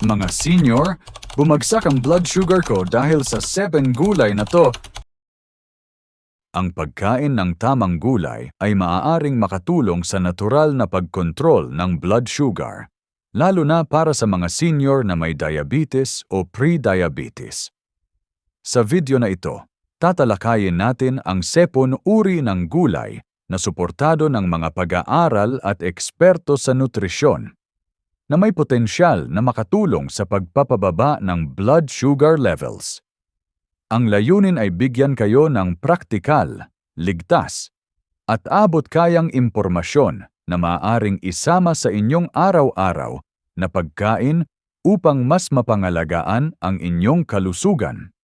Mga senior, bumagsak ang blood sugar ko dahil sa 7 gulay na to. Ang pagkain ng tamang gulay ay maaaring makatulong sa natural na pagkontrol ng blood sugar, lalo na para sa mga senior na may diabetes o pre-diabetes. Sa video na ito, tatalakayin natin ang sepon uri ng gulay na suportado ng mga pag-aaral at eksperto sa nutrisyon na may potensyal na makatulong sa pagpapababa ng blood sugar levels. Ang layunin ay bigyan kayo ng praktikal, ligtas, at abot kayang impormasyon na maaaring isama sa inyong araw-araw na pagkain upang mas mapangalagaan ang inyong kalusugan.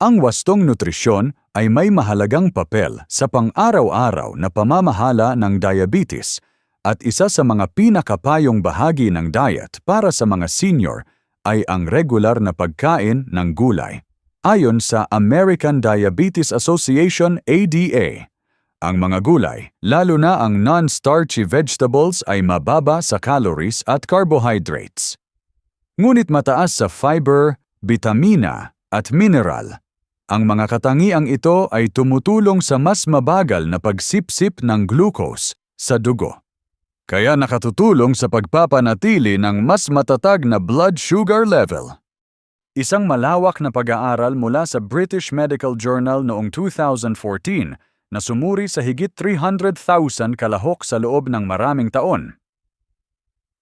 Ang wastong nutrisyon ay may mahalagang papel sa pang-araw-araw na pamamahala ng diabetes at isa sa mga pinakapayong bahagi ng diet para sa mga senior ay ang regular na pagkain ng gulay. Ayon sa American Diabetes Association ADA, ang mga gulay, lalo na ang non-starchy vegetables ay mababa sa calories at carbohydrates. Ngunit mataas sa fiber, bitamina at mineral. Ang mga katangiang ito ay tumutulong sa mas mabagal na pagsipsip ng glucose sa dugo. Kaya nakatutulong sa pagpapanatili ng mas matatag na blood sugar level. Isang malawak na pag-aaral mula sa British Medical Journal noong 2014 na sumuri sa higit 300,000 kalahok sa loob ng maraming taon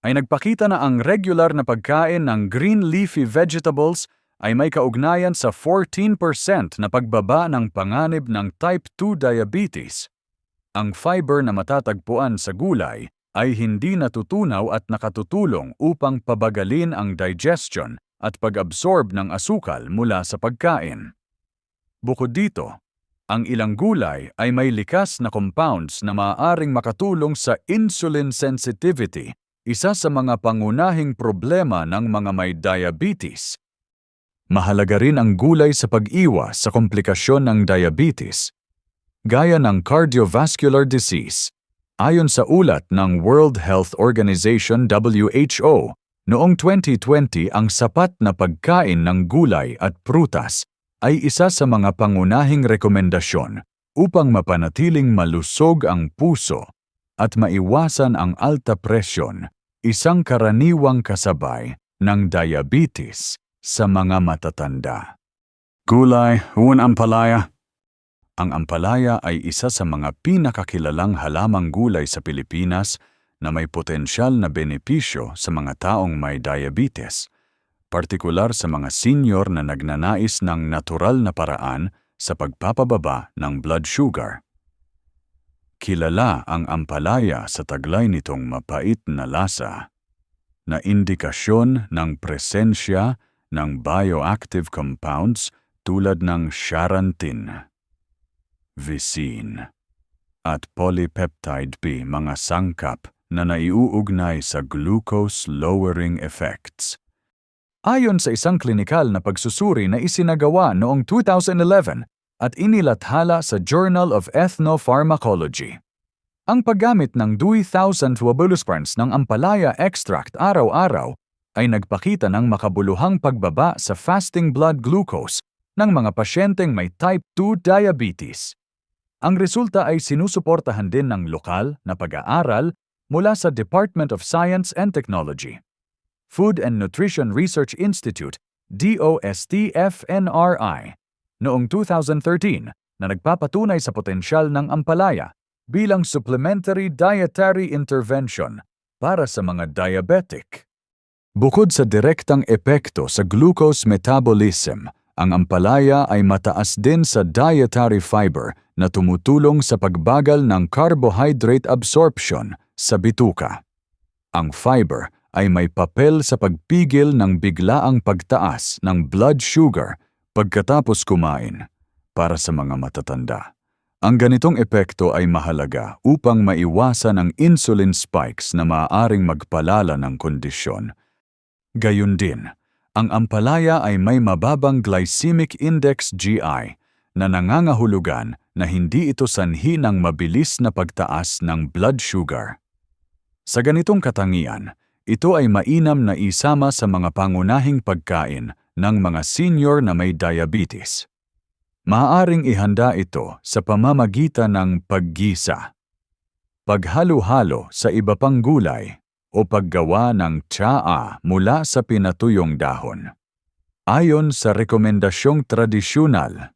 ay nagpakita na ang regular na pagkain ng green leafy vegetables ay may kaugnayan sa 14% na pagbaba ng panganib ng type 2 diabetes. Ang fiber na matatagpuan sa gulay ay hindi natutunaw at nakatutulong upang pabagalin ang digestion at pag-absorb ng asukal mula sa pagkain. Bukod dito, ang ilang gulay ay may likas na compounds na maaaring makatulong sa insulin sensitivity, isa sa mga pangunahing problema ng mga may diabetes. Mahalaga rin ang gulay sa pag-iwas sa komplikasyon ng diabetes, gaya ng cardiovascular disease. Ayon sa ulat ng World Health Organization WHO, Noong 2020 ang sapat na pagkain ng gulay at prutas ay isa sa mga pangunahing rekomendasyon upang mapanatiling malusog ang puso at maiwasan ang alta presyon, isang karaniwang kasabay ng diabetes sa mga matatanda. Gulay, huwag ampalaya. Ang ampalaya ay isa sa mga pinakakilalang halamang gulay sa Pilipinas na may potensyal na benepisyo sa mga taong may diabetes, partikular sa mga senior na nagnanais ng natural na paraan sa pagpapababa ng blood sugar. Kilala ang ampalaya sa taglay nitong mapait na lasa, na indikasyon ng presensya ng bioactive compounds tulad ng charantin, visin, at polypeptide B mga sangkap na naiuugnay sa glucose-lowering effects. Ayon sa isang klinikal na pagsusuri na isinagawa noong 2011 at inilathala sa Journal of Ethnopharmacology, ang paggamit ng 2,000 tablespoons ng ampalaya extract araw-araw ay nagpakita ng makabuluhang pagbaba sa fasting blood glucose ng mga pasyenteng may type 2 diabetes. Ang resulta ay sinusuportahan din ng lokal na pag-aaral mula sa Department of Science and Technology. Food and Nutrition Research Institute, DOST-FNRI, noong 2013 na nagpapatunay sa potensyal ng ampalaya bilang supplementary dietary intervention para sa mga diabetic. Bukod sa direktang epekto sa glucose metabolism, ang ampalaya ay mataas din sa dietary fiber na tumutulong sa pagbagal ng carbohydrate absorption sa bituka. Ang fiber ay may papel sa pagpigil ng biglaang pagtaas ng blood sugar pagkatapos kumain para sa mga matatanda. Ang ganitong epekto ay mahalaga upang maiwasan ang insulin spikes na maaaring magpalala ng kondisyon. Gayun din, ang ampalaya ay may mababang glycemic index GI na nangangahulugan na hindi ito sanhi ng mabilis na pagtaas ng blood sugar. Sa ganitong katangian, ito ay mainam na isama sa mga pangunahing pagkain ng mga senior na may diabetes. Maaaring ihanda ito sa pamamagitan ng paggisa, paghalo-halo sa iba pang gulay o paggawa ng tsaa mula sa pinatuyong dahon. Ayon sa rekomendasyong tradisyonal,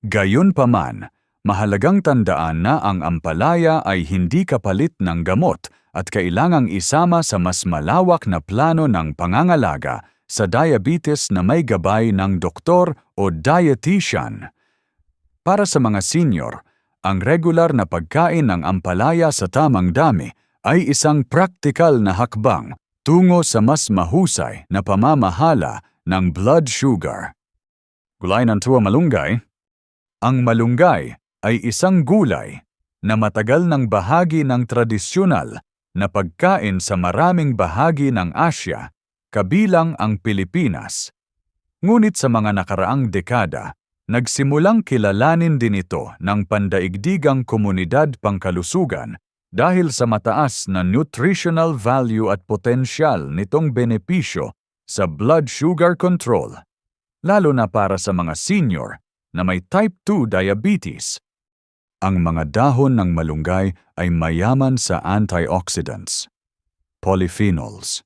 Gayunpaman, mahalagang tandaan na ang ampalaya ay hindi kapalit ng gamot at kailangang isama sa mas malawak na plano ng pangangalaga sa diabetes na may gabay ng doktor o dietitian. Para sa mga senior, ang regular na pagkain ng ampalaya sa tamang dami ay isang praktikal na hakbang tungo sa mas mahusay na pamamahala ng blood sugar. Gulay ng tuwa malunggay? Ang malunggay ay isang gulay na matagal ng bahagi ng tradisyonal na pagkain sa maraming bahagi ng Asya, kabilang ang Pilipinas. Ngunit sa mga nakaraang dekada, nagsimulang kilalanin din ito ng pandaigdigang komunidad pangkalusugan dahil sa mataas na nutritional value at potensyal nitong benepisyo sa blood sugar control, lalo na para sa mga senior na may type 2 diabetes. Ang mga dahon ng malunggay ay mayaman sa antioxidants, polyphenols,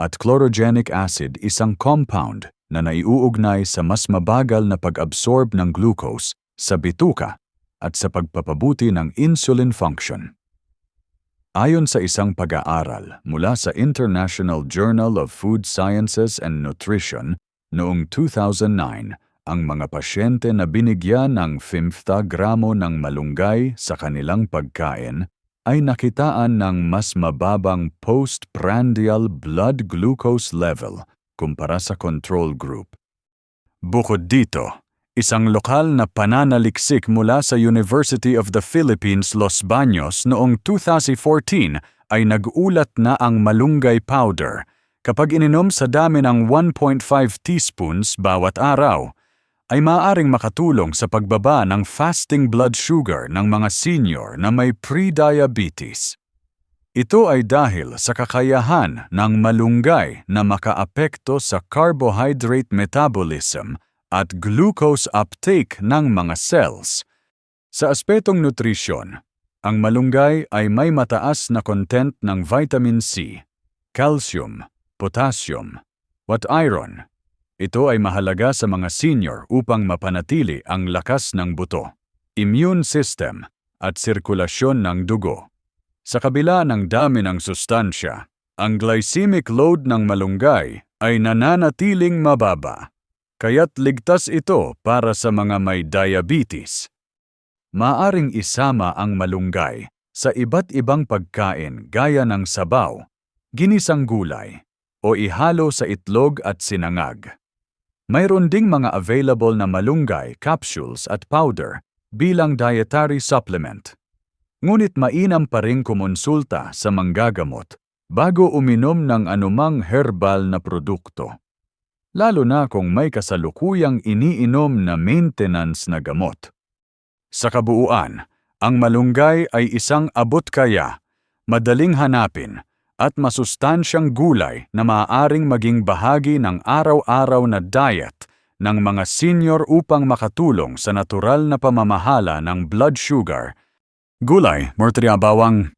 at chlorogenic acid isang compound na naiuugnay sa mas mabagal na pag-absorb ng glucose sa bituka at sa pagpapabuti ng insulin function. Ayon sa isang pag-aaral mula sa International Journal of Food Sciences and Nutrition noong 2009, ang mga pasyente na binigyan ng 50 gramo ng malunggay sa kanilang pagkain ay nakitaan ng mas mababang postprandial blood glucose level kumpara sa control group. Bukod dito, isang lokal na pananaliksik mula sa University of the Philippines Los Baños noong 2014 ay nag-ulat na ang malunggay powder kapag ininom sa dami ng 1.5 teaspoons bawat araw ay maaaring makatulong sa pagbaba ng fasting blood sugar ng mga senior na may pre-diabetes. Ito ay dahil sa kakayahan ng malunggay na makaapekto sa carbohydrate metabolism at glucose uptake ng mga cells. Sa aspetong nutrisyon, ang malunggay ay may mataas na content ng vitamin C, calcium, potassium, at iron ito ay mahalaga sa mga senior upang mapanatili ang lakas ng buto, immune system, at sirkulasyon ng dugo. Sa kabila ng dami ng sustansya, ang glycemic load ng malunggay ay nananatiling mababa, kaya't ligtas ito para sa mga may diabetes. Maaring isama ang malunggay sa iba't ibang pagkain gaya ng sabaw, ginisang gulay, o ihalo sa itlog at sinangag. Mayroon ding mga available na malunggay, capsules at powder bilang dietary supplement. Ngunit mainam pa rin kumonsulta sa manggagamot bago uminom ng anumang herbal na produkto. Lalo na kung may kasalukuyang iniinom na maintenance na gamot. Sa kabuuan, ang malunggay ay isang abot kaya, madaling hanapin at masustansyang gulay na maaaring maging bahagi ng araw-araw na diet ng mga senior upang makatulong sa natural na pamamahala ng blood sugar. Gulay, Mortria bawang.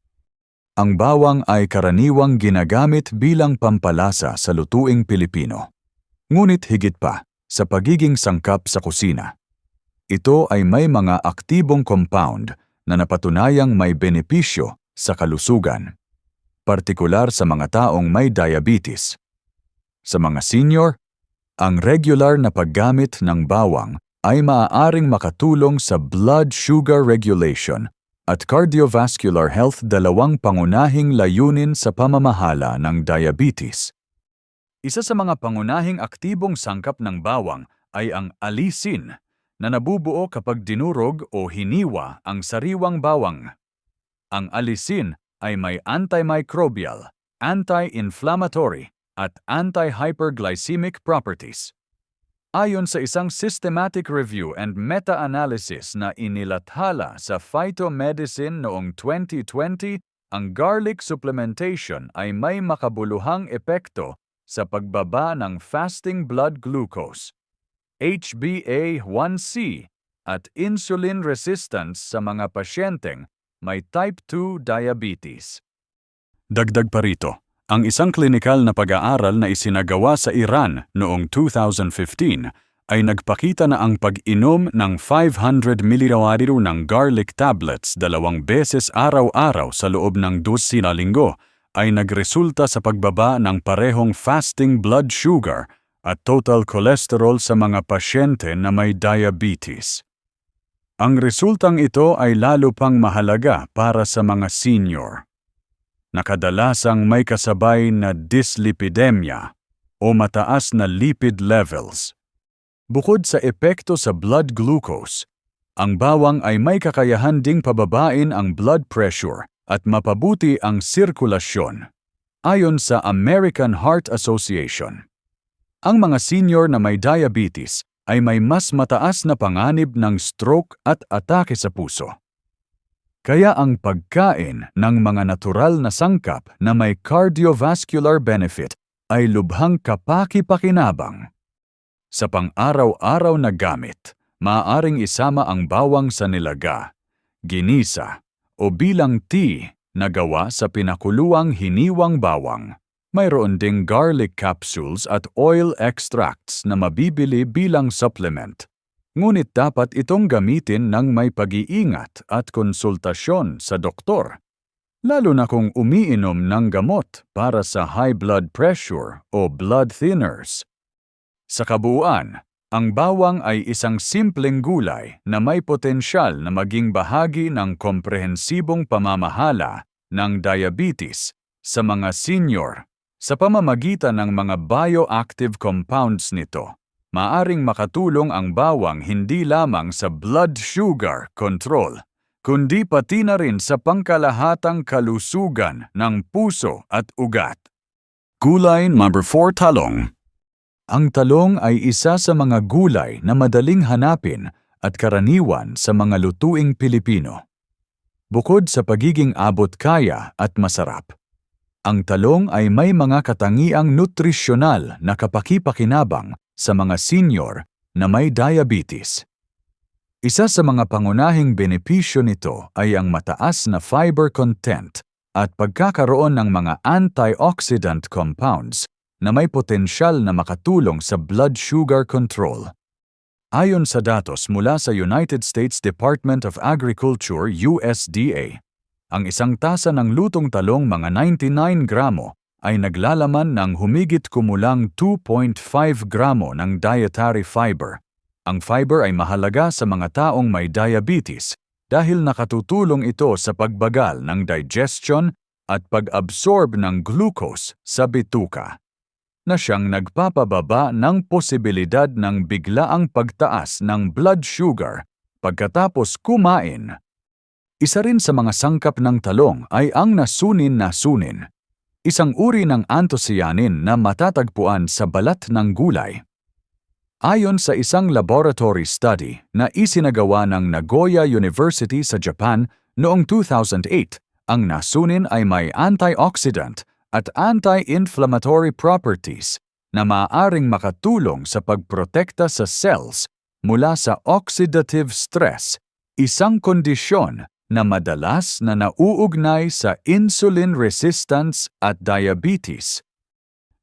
Ang bawang ay karaniwang ginagamit bilang pampalasa sa lutuing Pilipino. Ngunit higit pa, sa pagiging sangkap sa kusina. Ito ay may mga aktibong compound na napatunayang may benepisyo sa kalusugan partikular sa mga taong may diabetes. Sa mga senior, ang regular na paggamit ng bawang ay maaaring makatulong sa blood sugar regulation at cardiovascular health dalawang pangunahing layunin sa pamamahala ng diabetes. Isa sa mga pangunahing aktibong sangkap ng bawang ay ang alisin na nabubuo kapag dinurog o hiniwa ang sariwang bawang. Ang alisin ay may antimicrobial, anti-inflammatory, at anti-hyperglycemic properties. Ayon sa isang systematic review and meta-analysis na inilathala sa Phytomedicine noong 2020, ang garlic supplementation ay may makabuluhang epekto sa pagbaba ng fasting blood glucose, HbA1c, at insulin resistance sa mga pasyenteng may type 2 diabetes. Dagdag pa rito, ang isang klinikal na pag-aaral na isinagawa sa Iran noong 2015 ay nagpakita na ang pag-inom ng 500 ml ng garlic tablets dalawang beses araw-araw sa loob ng 12 na linggo ay nagresulta sa pagbaba ng parehong fasting blood sugar at total cholesterol sa mga pasyente na may diabetes. Ang resultang ito ay lalo pang mahalaga para sa mga senior. Nakadalasang may kasabay na dyslipidemia o mataas na lipid levels. Bukod sa epekto sa blood glucose, ang bawang ay may kakayahan ding pababain ang blood pressure at mapabuti ang sirkulasyon. Ayon sa American Heart Association, ang mga senior na may diabetes ay may mas mataas na panganib ng stroke at atake sa puso. Kaya ang pagkain ng mga natural na sangkap na may cardiovascular benefit ay lubhang kapaki-pakinabang. Sa pang-araw-araw na gamit, maaaring isama ang bawang sa nilaga, ginisa, o bilang tea na gawa sa pinakuluang hiniwang bawang. Mayroon ding garlic capsules at oil extracts na mabibili bilang supplement. Ngunit dapat itong gamitin ng may pag-iingat at konsultasyon sa doktor, lalo na kung umiinom ng gamot para sa high blood pressure o blood thinners. Sa kabuuan, ang bawang ay isang simpleng gulay na may potensyal na maging bahagi ng komprehensibong pamamahala ng diabetes sa mga senior sa pamamagitan ng mga bioactive compounds nito maaring makatulong ang bawang hindi lamang sa blood sugar control, kundi pati na rin sa pangkalahatang kalusugan ng puso at ugat. Gulay number 4 talong Ang talong ay isa sa mga gulay na madaling hanapin at karaniwan sa mga lutuing Pilipino. Bukod sa pagiging abot kaya at masarap, ang talong ay may mga katangiang nutrisyonal na kapakipakinabang sa mga senior na may diabetes. Isa sa mga pangunahing benepisyo nito ay ang mataas na fiber content at pagkakaroon ng mga antioxidant compounds na may potensyal na makatulong sa blood sugar control. Ayon sa datos mula sa United States Department of Agriculture USDA, ang isang tasa ng lutong talong mga 99 gramo ay naglalaman ng humigit kumulang 2.5 gramo ng dietary fiber. Ang fiber ay mahalaga sa mga taong may diabetes dahil nakatutulong ito sa pagbagal ng digestion at pag-absorb ng glucose sa bituka na siyang nagpapababa ng posibilidad ng biglaang pagtaas ng blood sugar pagkatapos kumain. Isa rin sa mga sangkap ng talong ay ang nasunin na sunin isang uri ng anthocyanin na matatagpuan sa balat ng gulay. Ayon sa isang laboratory study na isinagawa ng Nagoya University sa Japan noong 2008, ang nasunin ay may antioxidant at anti-inflammatory properties na maaaring makatulong sa pagprotekta sa cells mula sa oxidative stress, isang kondisyon na madalas na nauugnay sa insulin resistance at diabetes.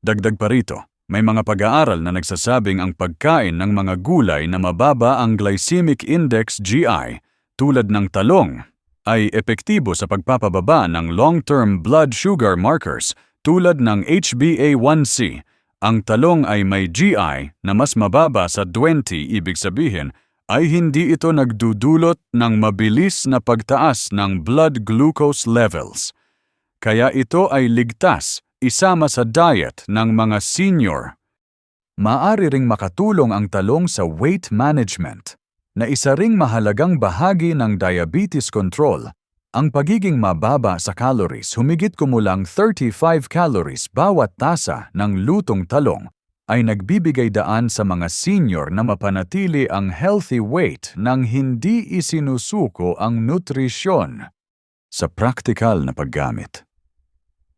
Dagdag pa rito, may mga pag-aaral na nagsasabing ang pagkain ng mga gulay na mababa ang glycemic index GI tulad ng talong ay epektibo sa pagpapababa ng long-term blood sugar markers tulad ng HbA1c. Ang talong ay may GI na mas mababa sa 20 ibig sabihin ay hindi ito nagdudulot ng mabilis na pagtaas ng blood glucose levels. Kaya ito ay ligtas isama sa diet ng mga senior. Maari ring makatulong ang talong sa weight management, na isa ring mahalagang bahagi ng diabetes control. Ang pagiging mababa sa calories humigit kumulang 35 calories bawat tasa ng lutong talong ay nagbibigay daan sa mga senior na mapanatili ang healthy weight nang hindi isinusuko ang nutrisyon. sa praktikal na paggamit.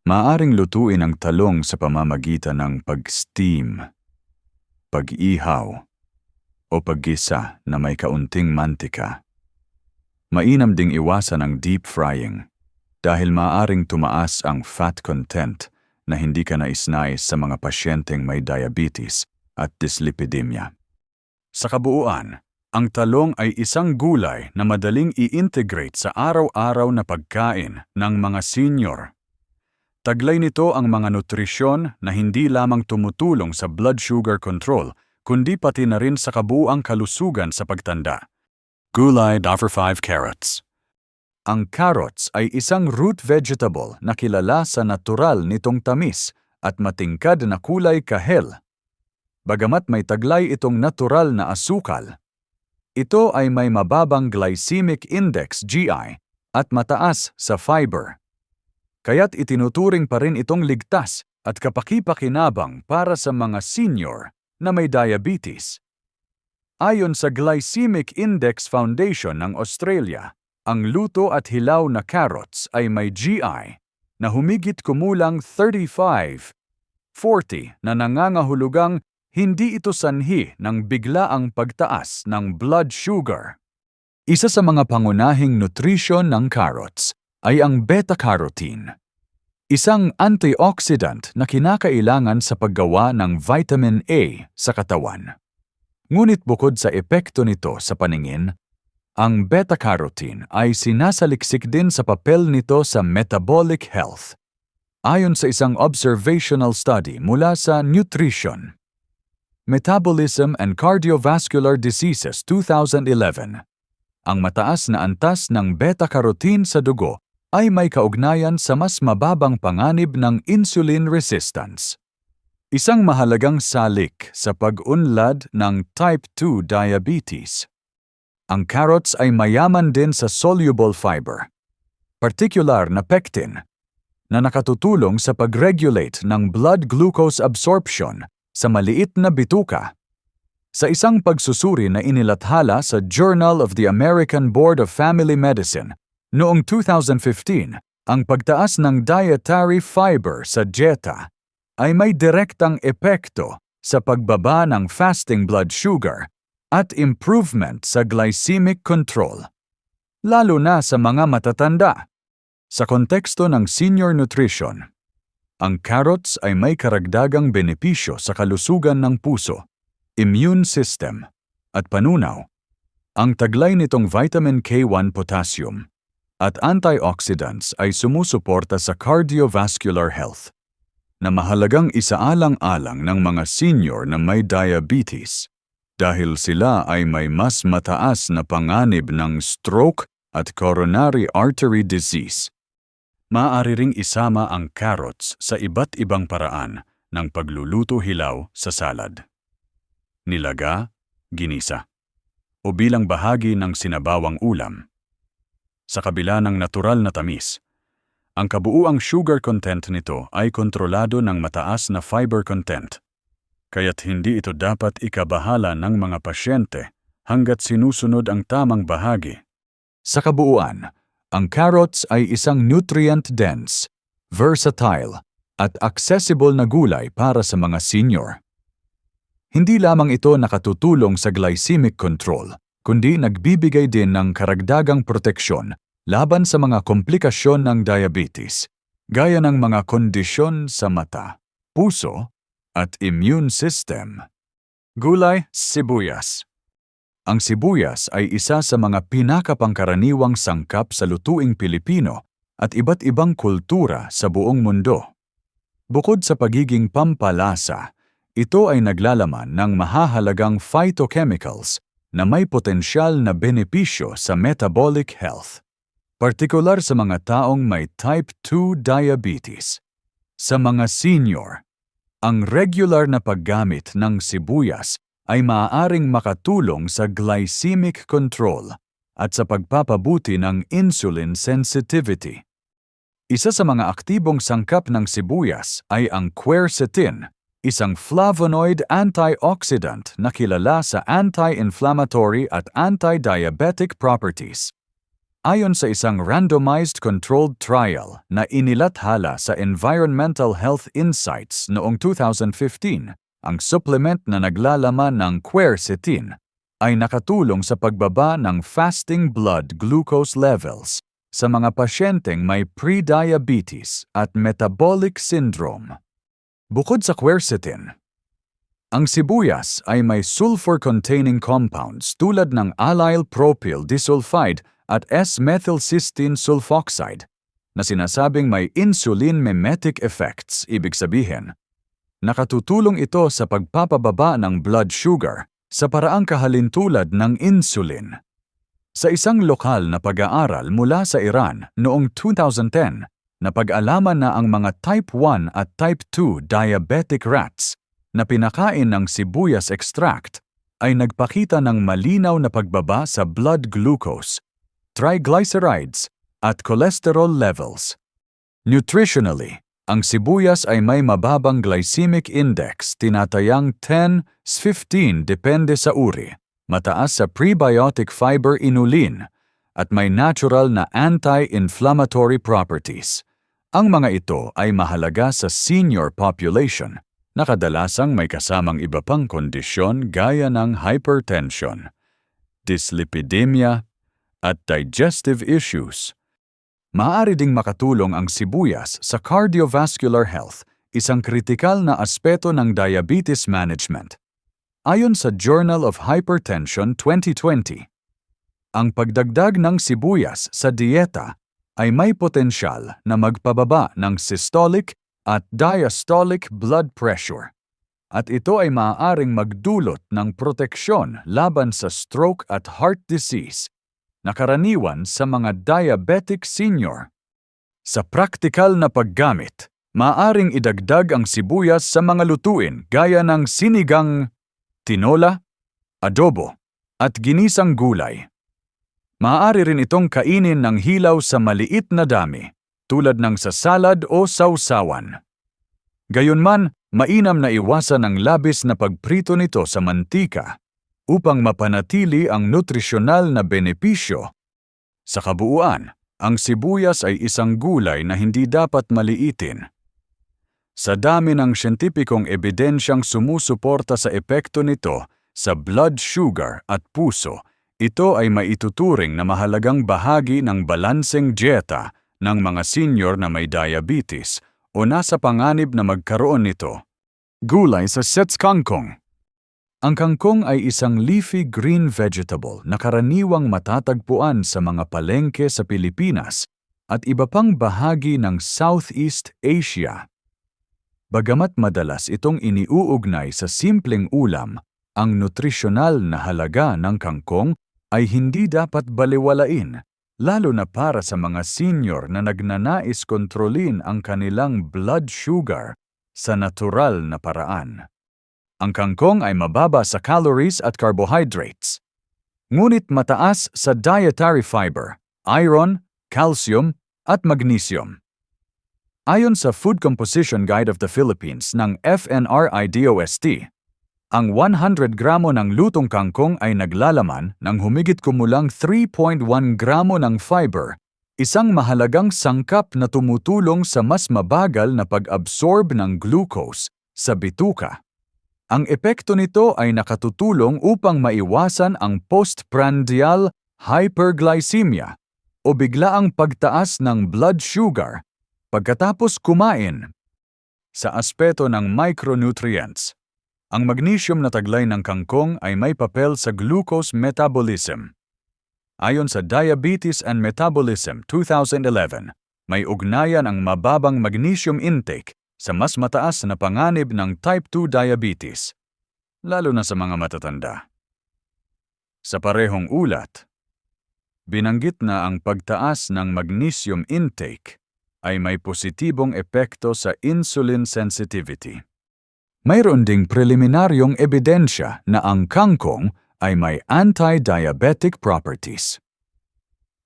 Maaring lutuin ang talong sa pamamagitan ng pag-steam, pag-ihaw, o paggisa na may kaunting mantika. Mainam ding iwasan ang deep frying dahil maaring tumaas ang fat content na hindi ka naisnais sa mga pasyenteng may diabetes at dyslipidemia. Sa kabuuan, ang talong ay isang gulay na madaling i-integrate sa araw-araw na pagkain ng mga senior. Taglay nito ang mga nutrisyon na hindi lamang tumutulong sa blood sugar control, kundi pati na rin sa kabuuang kalusugan sa pagtanda. Gulay Duffer 5 Carrots Ang carrots ay isang root vegetable na kilala sa natural nitong tamis at matingkad na kulay kahel. Bagamat may taglay itong natural na asukal, ito ay may mababang glycemic index GI at mataas sa fiber. Kaya't itinuturing pa rin itong ligtas at kapaki-pakinabang para sa mga senior na may diabetes. Ayon sa Glycemic Index Foundation ng Australia, ang luto at hilaw na carrots ay may GI na humigit kumulang 35, 40 na nangangahulugang hindi ito sanhi ng biglaang pagtaas ng blood sugar. Isa sa mga pangunahing nutrisyon ng carrots ay ang beta-carotene. Isang antioxidant na kinakailangan sa paggawa ng vitamin A sa katawan. Ngunit bukod sa epekto nito sa paningin, ang beta-carotene ay sinasaliksik din sa papel nito sa metabolic health. Ayon sa isang observational study mula sa Nutrition, Metabolism and Cardiovascular Diseases 2011, ang mataas na antas ng beta-carotene sa dugo ay may kaugnayan sa mas mababang panganib ng insulin resistance. Isang mahalagang salik sa pag-unlad ng type 2 diabetes. Ang carrots ay mayaman din sa soluble fiber, particular na pectin, na nakatutulong sa pag-regulate ng blood glucose absorption sa maliit na bituka. Sa isang pagsusuri na inilathala sa Journal of the American Board of Family Medicine, Noong 2015, ang pagtaas ng dietary fiber sa dieta ay may direktang epekto sa pagbaba ng fasting blood sugar at improvement sa glycemic control, lalo na sa mga matatanda. Sa konteksto ng senior nutrition, ang carrots ay may karagdagang benepisyo sa kalusugan ng puso, immune system, at panunaw. Ang taglay nitong vitamin K1 potassium at antioxidants ay sumusuporta sa cardiovascular health na mahalagang isaalang-alang ng mga senior na may diabetes dahil sila ay may mas mataas na panganib ng stroke at coronary artery disease. Maaari ring isama ang carrots sa iba't ibang paraan ng pagluluto hilaw sa salad. Nilaga, ginisa, o bilang bahagi ng sinabawang ulam sa kabila ng natural na tamis. Ang kabuuang sugar content nito ay kontrolado ng mataas na fiber content, kaya't hindi ito dapat ikabahala ng mga pasyente hanggat sinusunod ang tamang bahagi. Sa kabuuan, ang carrots ay isang nutrient-dense, versatile, at accessible na gulay para sa mga senior. Hindi lamang ito nakatutulong sa glycemic control, kundi nagbibigay din ng karagdagang proteksyon laban sa mga komplikasyon ng diabetes, gaya ng mga kondisyon sa mata, puso, at immune system. Gulay, sibuyas. Ang sibuyas ay isa sa mga pinakapangkaraniwang sangkap sa lutuing Pilipino at iba't ibang kultura sa buong mundo. Bukod sa pagiging pampalasa, ito ay naglalaman ng mahahalagang phytochemicals na may potensyal na benepisyo sa metabolic health, partikular sa mga taong may type 2 diabetes. Sa mga senior, ang regular na paggamit ng sibuyas ay maaaring makatulong sa glycemic control at sa pagpapabuti ng insulin sensitivity. Isa sa mga aktibong sangkap ng sibuyas ay ang quercetin, isang flavonoid antioxidant na kilala sa anti-inflammatory at anti-diabetic properties. Ayon sa isang randomized controlled trial na inilathala sa Environmental Health Insights noong 2015, ang supplement na naglalaman ng quercetin ay nakatulong sa pagbaba ng fasting blood glucose levels sa mga pasyenteng may pre-diabetes at metabolic syndrome. Bukod sa quercetin, ang sibuyas ay may sulfur-containing compounds tulad ng allyl propyl disulfide at S-methylcysteine sulfoxide na sinasabing may insulin mimetic effects, ibig sabihin, nakatutulong ito sa pagpapababa ng blood sugar sa paraang kahalintulad ng insulin. Sa isang lokal na pag-aaral mula sa Iran noong 2010, napag-alaman na ang mga type 1 at type 2 diabetic rats na pinakain ng sibuyas extract ay nagpakita ng malinaw na pagbaba sa blood glucose triglycerides, at cholesterol levels. Nutritionally, ang sibuyas ay may mababang glycemic index tinatayang 10-15 depende sa uri, mataas sa prebiotic fiber inulin, at may natural na anti-inflammatory properties. Ang mga ito ay mahalaga sa senior population na kadalasang may kasamang iba pang kondisyon gaya ng hypertension, dyslipidemia, at digestive issues. Maaari ding makatulong ang sibuyas sa cardiovascular health, isang kritikal na aspeto ng diabetes management. Ayon sa Journal of Hypertension 2020, ang pagdagdag ng sibuyas sa dieta ay may potensyal na magpababa ng systolic at diastolic blood pressure. At ito ay maaaring magdulot ng proteksyon laban sa stroke at heart disease na karaniwan sa mga diabetic senior. Sa praktikal na paggamit, maaring idagdag ang sibuyas sa mga lutuin gaya ng sinigang, tinola, adobo, at ginisang gulay. Maaari rin itong kainin ng hilaw sa maliit na dami, tulad ng sa salad o sausawan. Gayunman, mainam na iwasan ang labis na pagprito nito sa mantika upang mapanatili ang nutrisyonal na benepisyo. Sa kabuuan, ang sibuyas ay isang gulay na hindi dapat maliitin. Sa dami ng siyentipikong ebidensyang sumusuporta sa epekto nito sa blood sugar at puso, ito ay maituturing na mahalagang bahagi ng balanseng dieta ng mga senior na may diabetes o nasa panganib na magkaroon nito. Gulay sa Sets Kangkong ang kangkong ay isang leafy green vegetable na karaniwang matatagpuan sa mga palengke sa Pilipinas at iba pang bahagi ng Southeast Asia. Bagamat madalas itong iniuugnay sa simpleng ulam, ang nutrisyonal na halaga ng kangkong ay hindi dapat baliwalain, lalo na para sa mga senior na nagnanais kontrolin ang kanilang blood sugar sa natural na paraan. Ang kangkong ay mababa sa calories at carbohydrates. Ngunit mataas sa dietary fiber, iron, calcium, at magnesium. Ayon sa Food Composition Guide of the Philippines ng FNRI-DOST, ang 100 gramo ng lutong kangkong ay naglalaman ng humigit kumulang 3.1 gramo ng fiber, isang mahalagang sangkap na tumutulong sa mas mabagal na pag-absorb ng glucose sa bituka. Ang epekto nito ay nakatutulong upang maiwasan ang postprandial hyperglycemia o biglaang pagtaas ng blood sugar pagkatapos kumain. Sa aspeto ng micronutrients, ang magnesium na taglay ng kangkong ay may papel sa glucose metabolism. Ayon sa Diabetes and Metabolism 2011, may ugnayan ang mababang magnesium intake sa mas mataas na panganib ng type 2 diabetes, lalo na sa mga matatanda. Sa parehong ulat, binanggit na ang pagtaas ng magnesium intake ay may positibong epekto sa insulin sensitivity. Mayroon ding preliminaryong ebidensya na ang kangkong ay may anti-diabetic properties.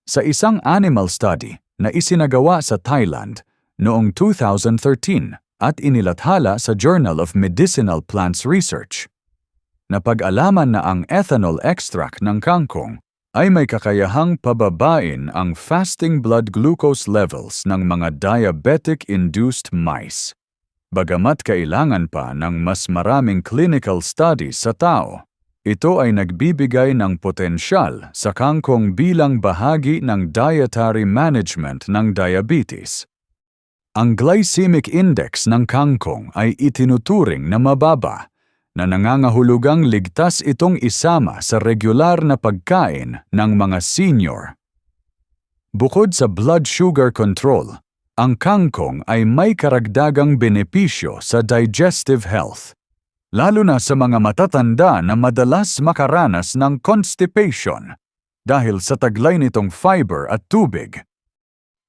Sa isang animal study na isinagawa sa Thailand noong 2013, at inilathala sa Journal of Medicinal Plants Research. Napag-alaman na ang ethanol extract ng kangkong ay may kakayahang pababain ang fasting blood glucose levels ng mga diabetic-induced mice. Bagamat kailangan pa ng mas maraming clinical studies sa tao, ito ay nagbibigay ng potensyal sa kangkong bilang bahagi ng dietary management ng diabetes. Ang glycemic index ng kangkong ay itinuturing na mababa na nangangahulugang ligtas itong isama sa regular na pagkain ng mga senior. Bukod sa blood sugar control, ang kangkong ay may karagdagang benepisyo sa digestive health, lalo na sa mga matatanda na madalas makaranas ng constipation dahil sa taglay nitong fiber at tubig.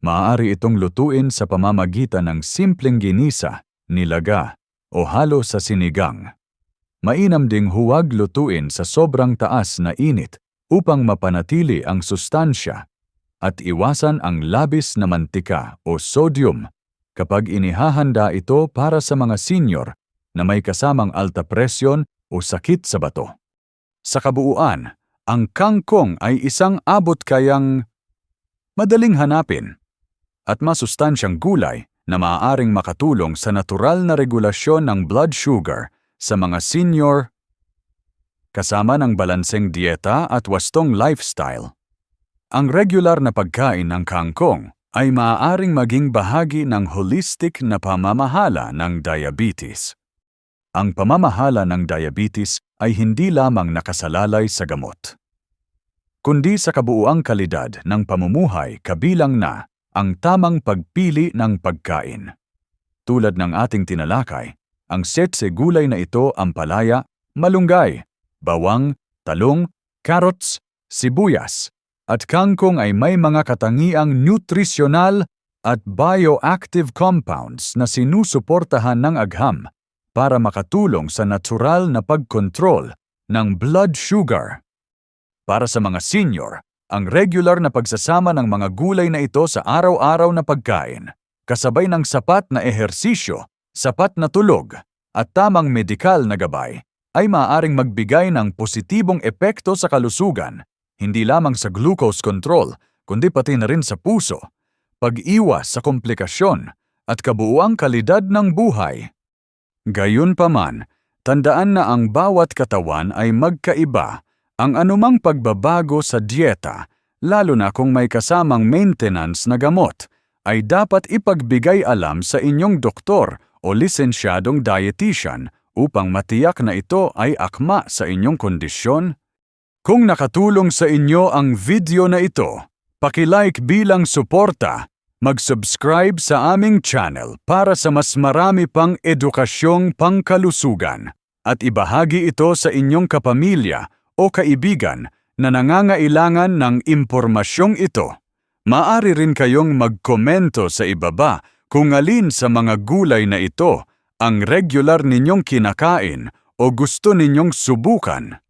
Maaari itong lutuin sa pamamagitan ng simpleng ginisa, nilaga, o halo sa sinigang. Mainam ding huwag lutuin sa sobrang taas na init upang mapanatili ang sustansya at iwasan ang labis na mantika o sodium kapag inihahanda ito para sa mga senior na may kasamang alta presyon o sakit sa bato. Sa kabuuan, ang kangkong ay isang abot kayang madaling hanapin at masustansyang gulay na maaaring makatulong sa natural na regulasyon ng blood sugar sa mga senior kasama ng balanseng dieta at wastong lifestyle. Ang regular na pagkain ng kangkong ay maaaring maging bahagi ng holistic na pamamahala ng diabetes. Ang pamamahala ng diabetes ay hindi lamang nakasalalay sa gamot, kundi sa kabuuang kalidad ng pamumuhay kabilang na ang tamang pagpili ng pagkain. Tulad ng ating tinalakay, ang setse gulay na ito ang palaya, malunggay, bawang, talong, carrots, sibuyas, at kangkong ay may mga katangiang nutrisyonal at bioactive compounds na sinusuportahan ng agham para makatulong sa natural na pagkontrol ng blood sugar. Para sa mga senior, ang regular na pagsasama ng mga gulay na ito sa araw-araw na pagkain, kasabay ng sapat na ehersisyo, sapat na tulog, at tamang medikal na gabay, ay maaaring magbigay ng positibong epekto sa kalusugan, hindi lamang sa glucose control, kundi pati na rin sa puso, pag-iwas sa komplikasyon, at kabuuang kalidad ng buhay. Gayunpaman, tandaan na ang bawat katawan ay magkaiba ang anumang pagbabago sa dieta, lalo na kung may kasamang maintenance na gamot, ay dapat ipagbigay alam sa inyong doktor o lisensyadong dietitian upang matiyak na ito ay akma sa inyong kondisyon. Kung nakatulong sa inyo ang video na ito, pakilike bilang suporta, mag-subscribe sa aming channel para sa mas marami pang edukasyong pangkalusugan at ibahagi ito sa inyong kapamilya o kaibigan na nangangailangan ng impormasyong ito. Maari rin kayong magkomento sa ibaba kung alin sa mga gulay na ito ang regular ninyong kinakain o gusto ninyong subukan.